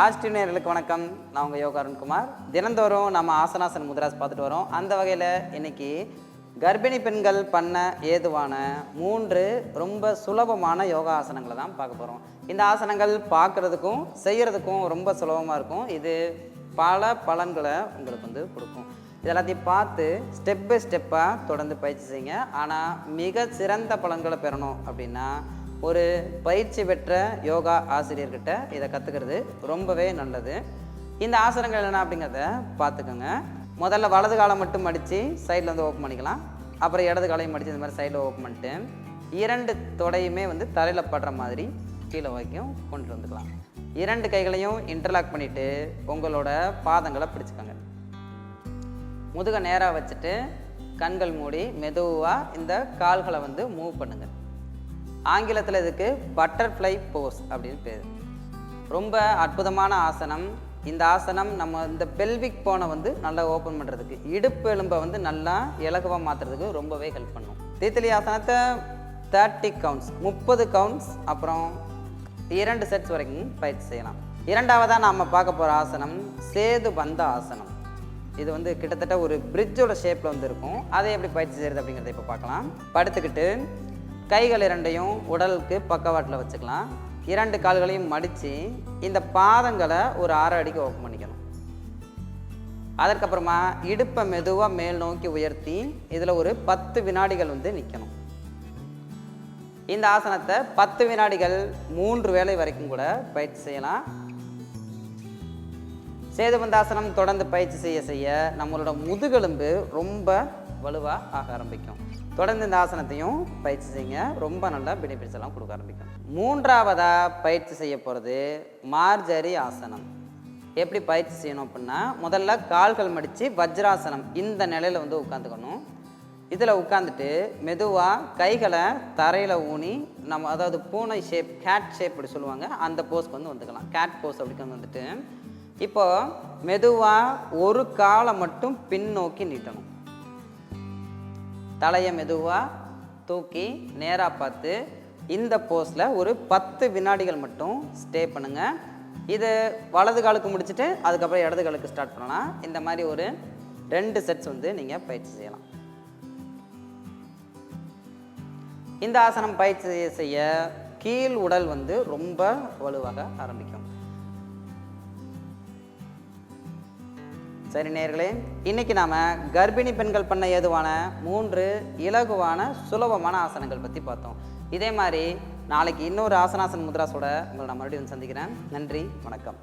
ராஷ்டிரிய நேயர்களுக்கு வணக்கம். நான் உங்கள் யோகா அருண்குமார். தினந்தோறும் நம்ம ஆசனாசன் முத்ராஸ் பார்த்துட்டு வரோம். அந்த வகையில் இன்னைக்கு கர்ப்பிணி பெண்கள் பண்ண ஏதுவான மூன்று ரொம்ப சுலபமான யோகா ஆசனங்களை தான் பார்க்க போகிறோம் இந்த ஆசனங்கள் பார்க்குறதுக்கும் செய்கிறதுக்கும் ரொம்ப சுலபமாக இருக்கும். இது பல பலன்களை உங்களுக்கு வந்து கொடுக்கும். இதெல்லாத்தையும் பார்த்து ஸ்டெப் பை ஸ்டெப்பாக தொடர்ந்து பயிற்சி செய்யுங்க. ஆனால் மிக சிறந்த பலன்களை பெறணும் அப்படின்னா ஒரு பயிற்சி பெற்ற யோகா ஆசிரியர்கிட்ட இதை கற்றுக்கிறது ரொம்பவே நல்லது. இந்த ஆசனங்கள் என்ன அப்படிங்கிறத பார்த்துக்கோங்க. முதல்ல வலது காலம் மட்டும் மடித்து சைடில் வந்து ஓப்பன் பண்ணிக்கலாம். அப்புறம் இடது காலையும் மடித்து இந்த மாதிரி சைடில் ஓப்பன் பண்ணிட்டு இரண்டு தொடையுமே வந்து தரையில் படுற மாதிரி கீழே வைக்கும் கொண்டு வந்துக்கலாம். இரண்டு கைகளையும் இன்டர்லாக் பண்ணிவிட்டு உங்களோட பாதங்களை பிடிச்சிக்கோங்க. முதுகை நேராக வச்சுட்டு கண்கள் மூடி மெதுவாக இந்த கால்களை வந்து மூவ் பண்ணுங்கள் ஆங்கிலத்தில் இதுக்கு பட்டர்ஃப்ளை போஸ் அப்படின்னு பேர். ரொம்ப அற்புதமான ஆசனம். இந்த ஆசனம் நம்ம இந்த பெல்விக் போனை வந்து நல்லா ஓப்பன் பண்ணுறதுக்கு இடுப்பு எலும்பை வந்து நல்லா இலகுவாக மாற்றுறதுக்கு ரொம்பவே ஹெல்ப் பண்ணும். தீத்தலி ஆசனத்தை தேர்ட்டி கவுண்ட்ஸ் முப்பது கவுண்ட்ஸ் அப்புறம் இரண்டு செட்ஸ் வரைக்கும் பயிற்சி செய்யலாம். இரண்டாவதாக நாம் பார்க்க போகிற ஆசனம் சேது பந்த ஆசனம். இது வந்து கிட்டத்தட்ட ஒரு பிரிட்ஜோட ஷேப்பில் வந்து இருக்கும். அதை எப்படி பயிற்சி செய்கிறது அப்படிங்கிறத இப்போ பார்க்கலாம். படுத்துக்கிட்டு கைகள் இரண்டையும் உடலுக்கு பக்கவாட்டில் வச்சுக்கலாம். இரண்டு கால்களையும் மடித்து இந்த பாதங்களை ஒரு ஆறு அடிக்கு ஓப்பன் பண்ணிக்கணும். அதற்கப்புறமா இடுப்பை மெதுவாக மேல் நோக்கி உயர்த்தி இதில் ஒரு பத்து வினாடிகள் வந்து நிற்கணும் இந்த ஆசனத்தை பத்து வினாடிகள் மூன்று வேளை வரைக்கும் கூட பயிற்சி செய்யலாம். சேதுபந்தாசனம் தொடர்ந்து பயிற்சி செய்ய செய்ய நம்மளோட முதுகெலும்பு ரொம்ப வலுவாக ஆக ஆரம்பிக்கும். தொடர்ந்து இந்த ஆசனத்தையும் பயிற்சி செய்யுங்க. ரொம்ப நல்லா பெனிஃபிட்ஸ் எல்லாம் கொடுக்க ஆரம்பிக்கும். மூன்றாவதாக பயிற்சி செய்ய போகிறது மார்ஜரி ஆசனம். எப்படி பயிற்சி செய்யணும் அப்படின்னா முதல்ல கால்கள் மடித்து வஜ்ராசனம் இந்த நிலையில் வந்து உட்காந்துக்கணும் இதில் உட்காந்துட்டு மெதுவாக கைகளை தரையில் ஊனி நம்ம அதாவது பூனை ஷேப் கேட் ஷேப் அப்படி சொல்லுவாங்க. அந்த போஸ்க்கு வந்து வந்துக்கலாம். கேட் போஸ் அப்படின்னு வந்துட்டு இப்போ மெதுவாக ஒரு காலை மட்டும் பின்னோக்கி நீட்டணும். தலையை மெதுவாக தூக்கி நேராக பார்த்து இந்த போஸில் ஒரு பத்து வினாடிகள் மட்டும் ஸ்டே பண்ணுங்கள் இது வலது காலுக்கு முடிச்சுட்டு அதுக்கப்புறம் இடது காலுக்கு ஸ்டார்ட் பண்ணலாம். இந்த மாதிரி ஒரு ரெண்டு செட்ஸ் வந்து நீங்கள் பயிற்சி செய்யலாம். இந்த ஆசனம் பயிற்சி செய்ய செய்ய கீழ் உடல் வந்து ரொம்ப வலுவாக ஆரம்பிக்கும். சரி நேர்களே இன்னைக்கு நாம கர்ப்பிணி பெண்கள் பண்ண ஏதுவான மூன்று இலகுவான சுலபமான ஆசனங்கள் பற்றி பார்த்தோம். இதே மாதிரி நாளைக்கு இன்னொரு ஆசனாசன் முத்ராஸோட உங்களை நான் மறுபடியும் வந்து சந்திக்கிறேன். நன்றி வணக்கம்.